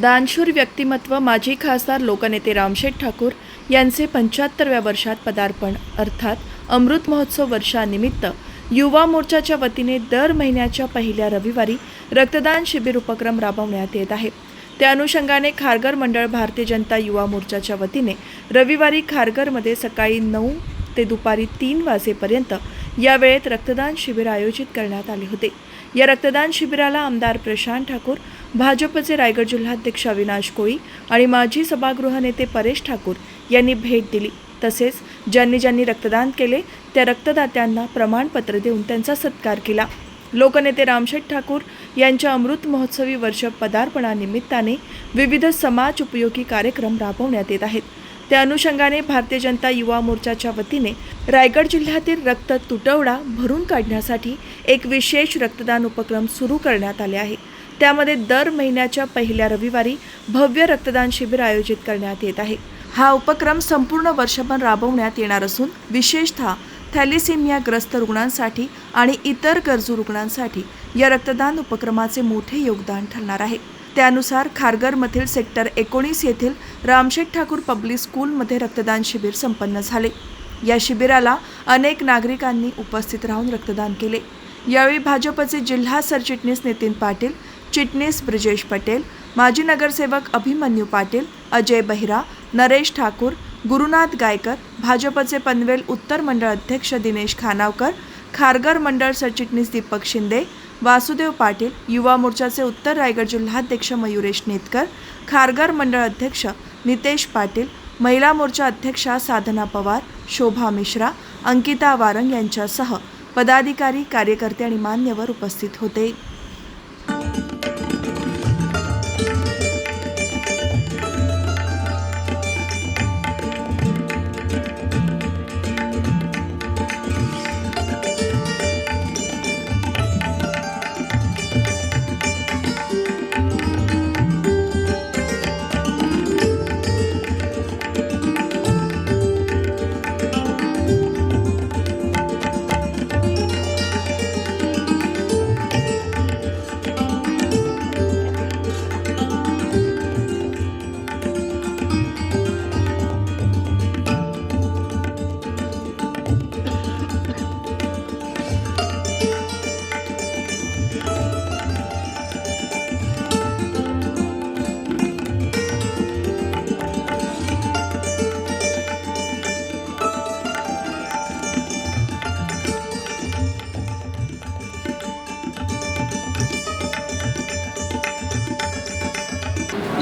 दानशूर व्यक्तिमत्व माजी खासदार लोकनेते रामशेठ ठाकूर यांचे पंच्याहत्तरव्या वर्षात पदार्पण अर्थात अमृत महोत्सव वर्षानिमित्त युवा मोर्चाच्या वतीने दर महिन्याच्या पहिल्या रविवारी रक्तदान शिबिर उपक्रम राबवण्यात येत आहे. त्या अनुषंगाने खारघर मंडळ भारतीय जनता युवा मोर्चाच्या वतीने रविवारी खारघरमध्ये सकाळी नऊ ते दुपारी तीन वाजेपर्यंत या वेळेत रक्तदान शिबिर आयोजित करण्यात आले होते. या रक्तदान शिबिराला आमदार प्रशांत ठाकूर भाजपचे रायगड जिल्हाध्यक्ष अविनाश कोळी आणि माजी सभागृह नेते परेश ठाकूर यांनी भेट दिली. तसेच ज्यांनी ज्यांनी रक्तदान केले त्या रक्तदात्यांना प्रमाणपत्र देऊन त्यांचा सत्कार केला. लोकनेते रामशेठ ठाकूर यांच्या अमृत महोत्सवी वर्ष पदार्पणानिमित्ताने विविध समाज उपयोगी कार्यक्रम राबवण्यात येत आहेत. त्या अनुषंगाने भारतीय जनता युवा मोर्चाच्या वतीने रायगड जिल्ह्यातील रक्त तुटवडा भरून काढण्यासाठी एक विशेष रक्तदान उपक्रम सुरू करण्यात आले आहे. त्यामध्ये दर महिन्याच्या पहिल्या रविवारी भव्य रक्तदान शिबिर आयोजित करण्यात येत आहे. हा उपक्रम संपूर्ण वर्षभर राबवण्यात येणार असून विशेषतः थॅलिसेमियाग्रस्त रुग्णांसाठी आणि इतर गरजू रुग्णांसाठी या रक्तदान उपक्रमाचे मोठे योगदान ठरणार आहे. त्यानुसार खारघरमधील सेक्टर एकोणीस येथील रामशेठ ठाकूर पब्लिक स्कूलमध्ये रक्तदान शिबिर संपन्न झाले. या शिबिराला अनेक नागरिकांनी उपस्थित राहून रक्तदान केले. यावेळी भाजपचे जिल्हा सरचिटणीस नितीन पाटील चिटणीस ब्रिजेश पटेल माजी नगरसेवक अभिमन्यू पाटील अजय बहिरा नरेश ठाकूर गुरुनाथ गायकर भाजपचे पनवेल उत्तर मंडळ अध्यक्ष दिनेश खानावकर खारघर मंडळ सरचिटणीस दीपक शिंदे वासुदेव पाटील युवा मोर्चाचे उत्तर रायगड जिल्हाध्यक्ष मयुरेश नेतकर खारघर मंडळ अध्यक्ष नितेश पाटील महिला मोर्चा अध्यक्षा साधना पवार शोभा मिश्रा अंकिता वारंग यांच्यासह पदाधिकारी कार्यकर्ते आणि मान्यवर उपस्थित होते.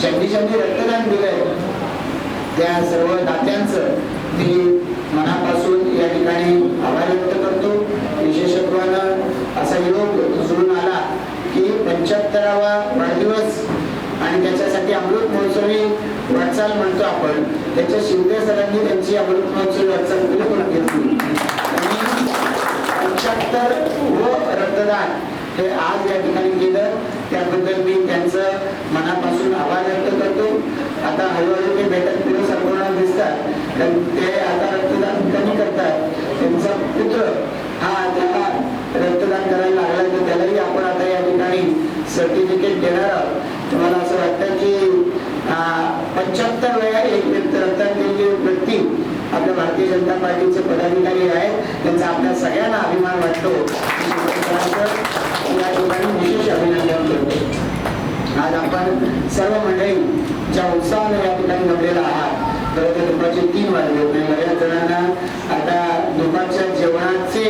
ज्यांनी ज्यांनी रक्तदान दिलंय त्या सर्व दात्यांचं मी मनापासून या ठिकाणी आभार व्यक्त करतो. विशेषत्वानं असा योग जुळून आला की पंच्याहत्तरावा वाढदिवस आणि त्याच्यासाठी अमृत महोत्सवी वाटचाल म्हणतो आपण. त्याच्या शिंदे सरांनी त्यांची अमृत महोत्सवी वाटचाल बिलकुल घेतली. आणि पंच्याहत्तर व रक्तदान हे आज या ठिकाणी केलं त्याबद्दल मी त्यांचं मनापासून आभार व्यक्त करतो आता हळूहळू ते भेटत पुढे संपूर्ण दिसतात पण ते आता रक्तदान कमी करतात. त्यांचा पुत्र हा त्याला रक्तदान करायला लागला तर त्यालाही आपण आता या ठिकाणी सर्टिफिकेट देणार आहोत. तुम्हाला असं वाटतं की पंच्याहत्तर वेळा एक व्यक्ती रक्तदान केलेली व्यक्ती आपल्या भारतीय जनता पार्टीचे पदाधिकारी आहेत. त्यांचा आपल्या सगळ्यांना अभिमान वाटतो. या ठिकाणी विशेष अभिनंदन करतो. आज आपण सर्व मंडळी ज्या उत्साहाने या ठिकाणी जमलेला आहात खरं तर दुपारचे तीन वाजले. होते बऱ्याच जणांना आता दुपारच्या जेवणाचे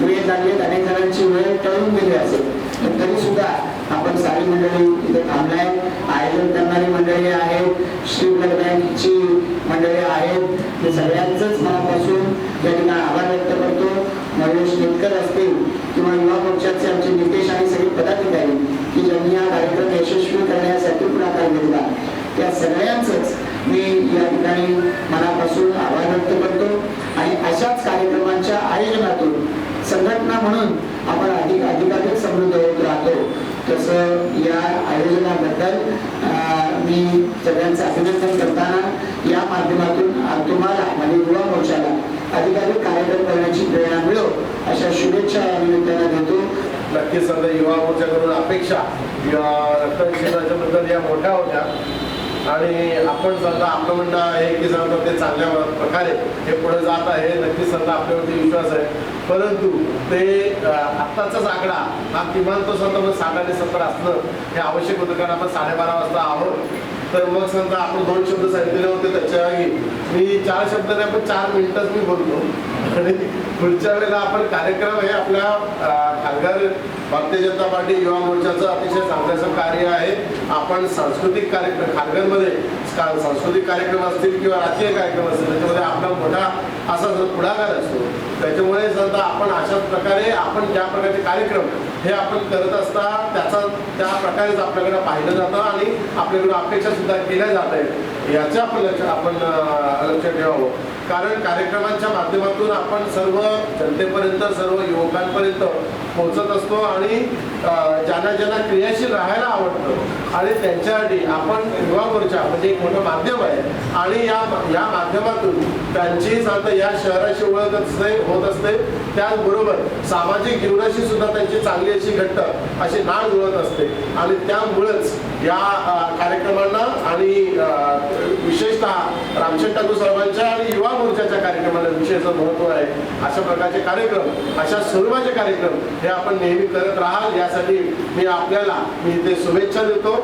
वेळ लागले अनेक जणांची वेळ टळून गेली असेल. पण तरी सुद्धा आपण सारी मंडळी इथे थांबलाय. आयोजन करणारी मंडळी आहेत. श्री ब्लड बँकची मंडळी आहेत. ते सगळ्यांचंच मनापासून या ठिकाणी आभार व्यक्त करतो. महेश नेटकर असतील किंवा युवा मोर्चाचे आमचे नितेश आणि सगळे पदाधिकारी की ज्यांनी हा कार्यक्रम यशस्वी करण्यासाठी पुढाकार घेतला. त्या सगळ्यांचंच मी या ठिकाणी मनापासून आभार व्यक्त करतो आणि अशाच कार्यक्रमांच्या आयोजनातून संघटना म्हणून आपण अधिक अधिकाधिक समृद्ध होत राहतो. तसं या आयोजनाबद्दल मी सगळ्यांचं अभिनंदन करताना या माध्यमातून तुम्हाला म्हणजे युवा मोर्चाला अधिकाधिक कार्यक्रम करण्याची प्रेरणा मिळो अशा शुभेच्छा या निमित्तानं देतो. नक्कीच समजा युवा मोर्चाकडून अपेक्षा रक्तदान शिबिराच्या बद्दल या मोठ्या होत्या. आणि आपण समजा आपलं म्हणणं आहे की समजा ते चांगल्या प्रकारे हे पुढे जात आहे नक्कीच समजा आपल्यावरती विश्वास आहे. परंतु ते आत्ताचाच आकडा हा किमान तो समजा मग साठ आणि सत्तर असणं हे आवश्यक होतं कारण आपण साडेबारा वाजता आहोत. तर मग समजा आपण दोन शब्द सांगितलेले होते त्याच्याआधी मी चार शब्द नाही पण चार मिनिटच मी बोलतो. आणि पुढच्या वेळेला आपण कार्यक्रम हे आपल्या खासदार भारतीय जनता पार्टी युवा मोर्चाचं अतिशय चांगल्याचं कार्य आहे. आपण सांस्कृतिक कार्यक्रम खारघरमध्ये का- सांस्कृतिक कार्यक्रम असतील किंवा राजकीय कार्यक्रम असतील त्याच्यामध्ये आपला मोठा असा जो पुढाकार असतो त्याच्यामुळे समजा आपण अशाच प्रकारे आपण ज्या प्रकारचे कार्यक्रम हे आपण करत असता त्याचा त्या प्रकारेच आपल्याकडे पाहिलं जातं आणि आपल्याकडे अपेक्षा सुद्धा केल्या जात आहेत. याच्या आपण लक्ष आपण लक्षात लक्ष ठेवावं. कारण कार्यक्रमांच्या माध्यमातून आपण सर्व जनतेपर्यंत सर्व युवकांपर्यंत पोहोचत असतो आणि ज्यांना ज्यांना क्रियाशील राहायला आवडतं आणि त्यांच्यासाठी आपण युवा मोर्चा म्हणजे एक मोठं माध्यम आहे. आणि या या माध्यमातून त्यांची साथ या शहराशी ओळख असते होत असते. त्याचबरोबर सामाजिक जीवनाशी सुद्धा त्यांची चांगली अशी घट्ट अशी नाळ जुळत असते. आणि त्यामुळेच या कार्यक्रमांना आणि विशेषतः रामशेठ ठाकूर साहेबांच्या आणि युवा मोर्चाच्या कार्यक्रमाला विषयाचं महत्त्व आहे. अशा प्रकारचे कार्यक्रम अशा स्वरूपाचे कार्यक्रम हे आपण नेहमी करत राहाल. यासाठी मी आपल्याला मी इथे शुभेच्छा देतो.